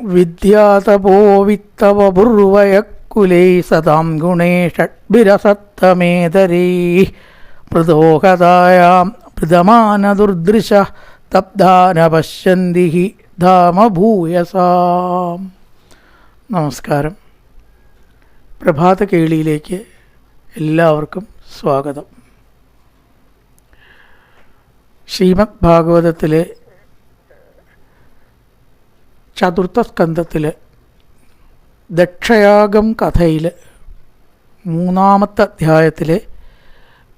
വിദ്യാതപോവിത്തവപുർവയക്കുലൈ സതാം ഗുണേ ഷഡ്ഭിരസത്തമേതരൈ. മൃദോഹതായാം പ്രതമാനദുർദൃശ തബ്ധാന പശ്യന്തി he ധാമഭൂയസാം. നമസ്കാരം. പ്രഭാത കേളിയിലേക്ക് എല്ലാവർക്കും സ്വാഗതം. ശ്രീമദ് ഭാഗവതത്തിലെ ചതുർത്ഥ സ്കന്ധത്തിൽ ദക്ഷയാഗം കഥയിൽ മൂന്നാമത്തെ അധ്യായത്തിലെ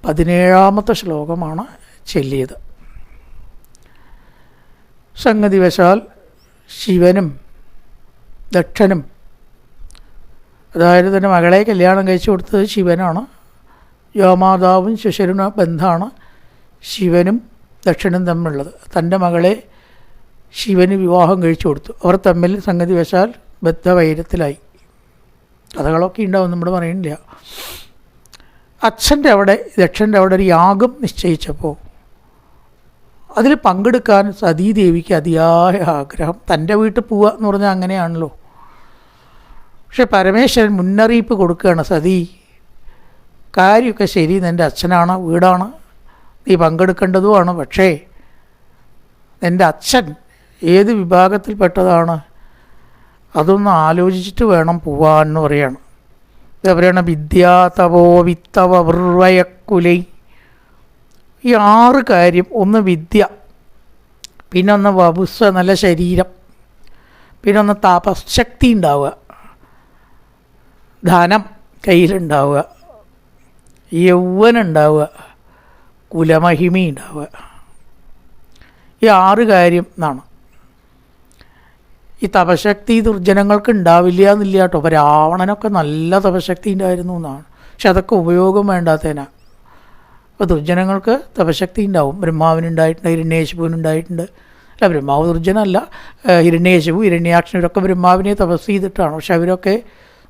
പതിനേഴാമത്തെ ശ്ലോകമാണ് ചൊല്ലിയത്. സംഗതിവശാൽ ശിവനും ദക്ഷനും അതായത് തന്റെ മകളെ കല്യാണം കഴിച്ചു കൊടുത്തത് ശിവനാണ് യോമാതാവും ശിശുരനും ബന്ധമാണ് ശിവനും ദക്ഷനും തമ്മിലുള്ളത്. തന്റെ മകളെ ശിവന് വിവാഹം കഴിച്ചു കൊടുത്തു. അവർ തമ്മിൽ സംഗതി വശാൽ ബദ്ധവൈരത്തിലായി കഥകളൊക്കെ ഉണ്ടാവും നമ്മൾ പറയുന്നില്ല. അച്ഛന്റെ അവിടെ ദക്ഷന്റെ അവിടെ ഒരു യാഗം നിശ്ചയിച്ചപ്പോൾ അതിൽ പങ്കെടുക്കാൻ സതീദേവിക്ക് അതിയായ ആഗ്രഹം. തന്റെ വീട്ടിൽ പോവുക എന്ന് പറഞ്ഞാൽ അങ്ങനെയാണല്ലോ. പക്ഷെ പരമേശ്വരൻ മുന്നറിയിപ്പ് കൊടുക്കുകയാണ് സതി കാര്യമൊക്കെ ശരി നിന്റെ അച്ഛനാണ് വീടാണ്? നീ പങ്കെടുക്കേണ്ടതുമാണ്. പക്ഷേ എന്റെ അച്ഛൻ ഏത് വിഭാഗത്തിൽപ്പെട്ടതാണ്? അതൊന്ന് ആലോചിച്ചിട്ട് വേണം പോവാൻ എന്ന് പറയാണ്. പറയണ വിദ്യാ തപോ വിത്തവ വൃവയക്കുലൈ ഈ ആറ് കാര്യം ഒന്ന് വിദ്യ പിന്നെ ഒന്ന് വപുസ്വ നല്ല ശരീരം പിന്നെ ഒന്ന് തപശക്തി ഉണ്ടാവുക ധനം കയ്യിലുണ്ടാവുക യൗവനുണ്ടാവുക കുലമഹിമ ഉണ്ടാവുക ഈ ആറ് കാര്യം എന്നാണ്. ഈ തപശക്തി ദുർജനങ്ങൾക്ക് ഉണ്ടാവില്ല എന്നില്ല കേട്ടോ. അപ്പോൾ രാവണനൊക്കെ നല്ല തപശക്തി ഉണ്ടായിരുന്നു എന്നാണ്. പക്ഷെ അതൊക്കെ ഉപയോഗം വേണ്ടാത്തതിനാ. അപ്പോൾ ദുർജനങ്ങൾക്ക് തപശക്തി ഉണ്ടാവും. ബ്രഹ്മാവിനുണ്ടായിട്ടുണ്ട് ഹിരണ്യേശുവിനുണ്ടായിട്ടുണ്ട് അല്ല ബ്രഹ്മാവ് ദുർജനല്ല. ഹിരണ്യേശുവും ഹിരണ്യാക്ഷനും ഇവരൊക്കെ ബ്രഹ്മാവിനെ തപസ് ചെയ്തിട്ടാണ്. പക്ഷെ അവരൊക്കെ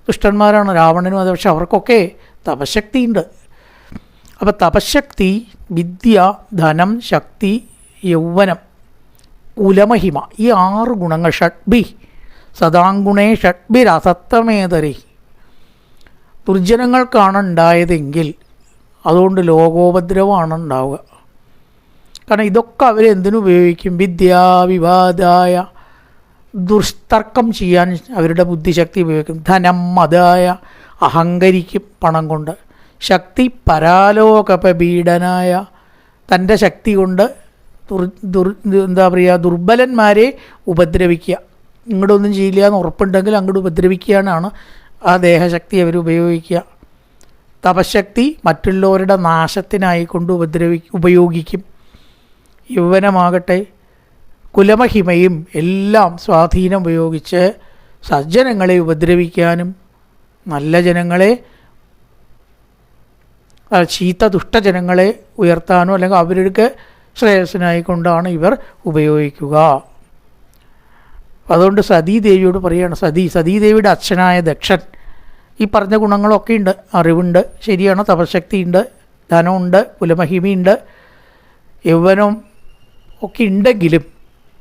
ദുഷ്ടന്മാരാണ് രാവണനും അത്. പക്ഷെ അവർക്കൊക്കെ തപശക്തി ഉണ്ട്. അപ്പോൾ തപശക്തി വിദ്യ ധനം ശക്തി യൗവനം കുലമഹിമ ഈ ആറ് ഗുണങ്ങൾ ഷഡ്ബി സദാങ്കുണേ ഷഡ്ബിരസത്തമേതരി ദുർജനങ്ങൾക്കാണ് ഉണ്ടായതെങ്കിൽ അതുകൊണ്ട് ലോകോപദ്രവമാണ് ഉണ്ടാവുക കാരണം ഇതൊക്കെ അവരെന്തിനുപയോഗിക്കും വിദ്യാവിവാദായ ദുഷ്തർക്കം ചെയ്യാൻ അവരുടെ ബുദ്ധിശക്തി ഉപയോഗിക്കും. ധനം മതായ അഹങ്കരിക്കും പണം കൊണ്ട്. ശക്തി പരാലോകപീഡനായ തന്റെ ശക്തി കൊണ്ട് ദുർ ദുർ എന്താ പറയുക ദുർബലന്മാരെ ഉപദ്രവിക്കുക. ഇങ്ങോട്ടൊന്നും ചെയ്യില്ല എന്ന് ഉറപ്പുണ്ടെങ്കിൽ അങ്ങോട്ട് ഉപദ്രവിക്കാനാണ് ആ ദേഹശക്തി അവർ ഉപയോഗിക്കുക. തപശക്തി മറ്റുള്ളവരുടെ നാശത്തിനായി കൊണ്ട് ഉപദ്രവി ഉപയോഗിക്കും. യൗവനമാകട്ടെ കുലമഹിമയും എല്ലാം സ്വാധീനം ഉപയോഗിച്ച് സജ്ജനങ്ങളെ ഉപദ്രവിക്കാനും നല്ല ജനങ്ങളെ ചീത്ത ദുഷ്ടജനങ്ങളെ ഉയർത്താനോ അല്ലെങ്കിൽ അവർക്ക് ശ്രേയസ്സിനായി കൊണ്ടാണ് ഇവർ ഉപയോഗിക്കുക. അതുകൊണ്ട് സതീദേവിയോട് പറയുകയാണ് സതീ സതീദേവിയുടെ അച്ഛനായ ദക്ഷൻ ഈ പറഞ്ഞ ഗുണങ്ങളൊക്കെ ഉണ്ട്. അറിവുണ്ട് ശരിയാണ് തപശക്തിയുണ്ട് ധനമുണ്ട് കുലമഹിമയുണ്ട്. യൗവനം ഒക്കെ ഉണ്ടെങ്കിലും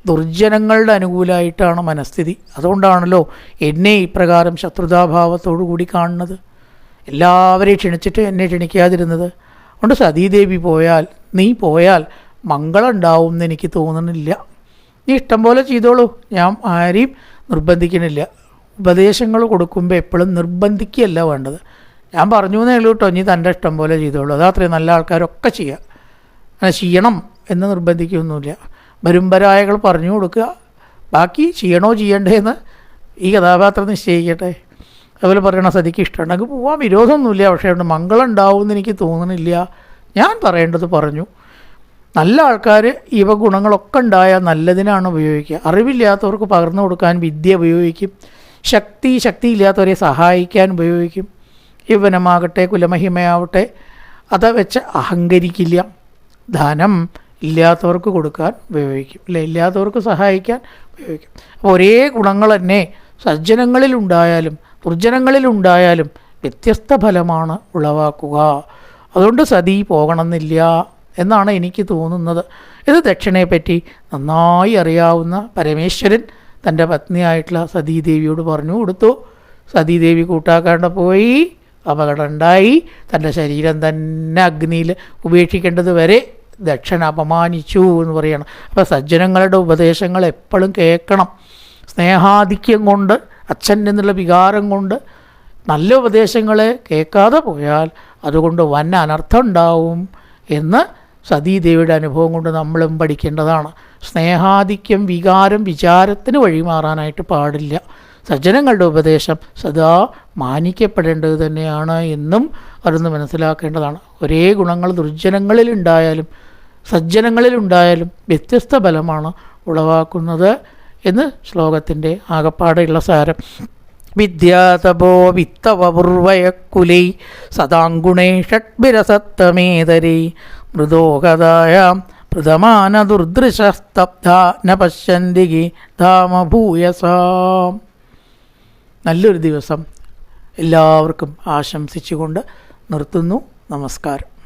ദുർജനങ്ങളുടെ അനുകൂലമായിട്ടാണ് മനസ്ഥിതി. അതുകൊണ്ടാണല്ലോ എന്നെ ഇപ്രകാരം ശത്രുതാഭാവത്തോടു കൂടി കാണുന്നത്. എല്ലാവരെയും ക്ഷണിച്ചിട്ട് എന്നെ ക്ഷണിക്കാതിരുന്നത്. അതുകൊണ്ട് സതീദേവി പോയാൽ നീ പോയാൽ മംഗളം ഉണ്ടാവും എന്ന് എനിക്ക് തോന്നുന്നില്ല. നീ ഇഷ്ടം പോലെ ചെയ്തോളൂ. ഞാൻ ആരെയും നിർബന്ധിക്കണില്ല. ഉപദേശങ്ങൾ കൊടുക്കുമ്പോൾ എപ്പോഴും നിർബന്ധിക്കുകയല്ല വേണ്ടത്. ഞാൻ പറഞ്ഞു എന്നേ ഉള്ളൂ കേട്ടോ നീ തന്റെ ഇഷ്ടം പോലെ ചെയ്തോളൂ. അതത്രയും നല്ല ആൾക്കാരൊക്കെ ചെയ്യുക അങ്ങനെ ചെയ്യണം എന്ന് നിർബന്ധിക്കുകയൊന്നുമില്ല വരുമ്പരായകൾ പറഞ്ഞു കൊടുക്കുക. ബാക്കി ചെയ്യണോ ചെയ്യണ്ടേന്ന് ഈ കഥാപാത്രം നിശ്ചയിക്കട്ടെ. അതുപോലെ പറയണ സതിക്ക് ഇഷ്ടമുണ്ടെങ്കിൽ പോവാം. വിരോധമൊന്നുമില്ല. പക്ഷേ മംഗളം മംഗളം ഉണ്ടാവുമെന്ന് എനിക്ക് തോന്നുന്നില്ല ഞാൻ പറയേണ്ടത് പറഞ്ഞു. നല്ല ആൾക്കാർ ഇവ ഗുണങ്ങളൊക്കെ ഉണ്ടായാൽ നല്ലതിനാണ് ഉപയോഗിക്കുക. അറിവില്ലാത്തവർക്ക് പകർന്നു കൊടുക്കാൻ വിദ്യ ഉപയോഗിക്കും. ശക്തി ശക്തിയില്ലാത്തവരെ സഹായിക്കാൻ ഉപയോഗിക്കും. യൗവനമാകട്ടെ കുലമഹിമയാവട്ടെ അത് വെച്ച് അഹങ്കരിക്കില്ല. ധനം ഇല്ലാത്തവർക്ക് കൊടുക്കാൻ ഉപയോഗിക്കും. അല്ലെ ഇല്ലാത്തവർക്ക് സഹായിക്കാൻ ഉപയോഗിക്കും. അപ്പോൾ ഒരേ ഗുണങ്ങൾ തന്നെ സജ്ജനങ്ങളിലുണ്ടായാലും ദുർജനങ്ങളിലുണ്ടായാലും വ്യത്യസ്ത ഫലമാണ് ഉളവാക്കുക. അതുകൊണ്ട് സതി പോകണമെന്നില്ല. എന്നാണ് എനിക്ക് തോന്നുന്നത്. ഇത് ദക്ഷിണയെപ്പറ്റി നന്നായി അറിയാവുന്ന പരമേശ്വരൻ തന്റെ പത്നിയായിട്ടുള്ള സതീദേവിയോട് പറഞ്ഞു കൊടുത്തു. സതീദേവി കൂട്ടാക്കാണ്ട് പോയി. അപകടം ഉണ്ടായി തന്റെ ശരീരം തന്നെ അഗ്നിയിൽ ഉപേക്ഷിക്കേണ്ടത് വരെ ദക്ഷൻ അപമാനിച്ചു എന്ന് പറയണം. അപ്പോൾ സജ്ജനങ്ങളുടെ ഉപദേശങ്ങൾ എപ്പോഴും കേൾക്കണം. സ്നേഹാധിക്യം കൊണ്ട് അച്ഛൻ എന്നുള്ള വികാരം കൊണ്ട് നല്ല ഉപദേശങ്ങളെ കേൾക്കാതെ പോയാൽ അതുകൊണ്ട് വൻ അനർത്ഥം ഉണ്ടാവും എന്ന് സതീദേവിയുടെ അനുഭവം കൊണ്ട് നമ്മളും പഠിക്കേണ്ടതാണ്. സ്നേഹാധിക്യം വികാരം വിചാരത്തിന് വഴിമാറാനായിട്ട് പാടില്ല. സജ്ജനങ്ങളുടെ ഉപദേശം സദാ മാനിക്കപ്പെടേണ്ടത് തന്നെയാണ് എന്നും അതൊന്ന് മനസ്സിലാക്കേണ്ടതാണ്. ഒരേ ഗുണങ്ങൾ ദുർജനങ്ങളിലുണ്ടായാലും സജ്ജനങ്ങളിലുണ്ടായാലും വ്യത്യസ്ത ബലമാണ് ഉളവാക്കുന്നത് എന്ന് ശ്ലോകത്തിന്റെ ആകപ്പാടെയുള്ള സാരം. വിദ്യാതപോ വിത്തവപൂർവയക്കുലൈ സദാങ്കുണേ ഷഡ്ഭിരസത്തമേതരൈ മൃദോഗതായാം പ്രഥമാന ദുർദൃശസ്തബ്ധ ന പശ്യന്തികി ധാമഭൂയസാം നല്ലൊരു ദിവസം എല്ലാവർക്കും ആശംസിച്ചുകൊണ്ട് നിർത്തുന്നു. നമസ്കാരം.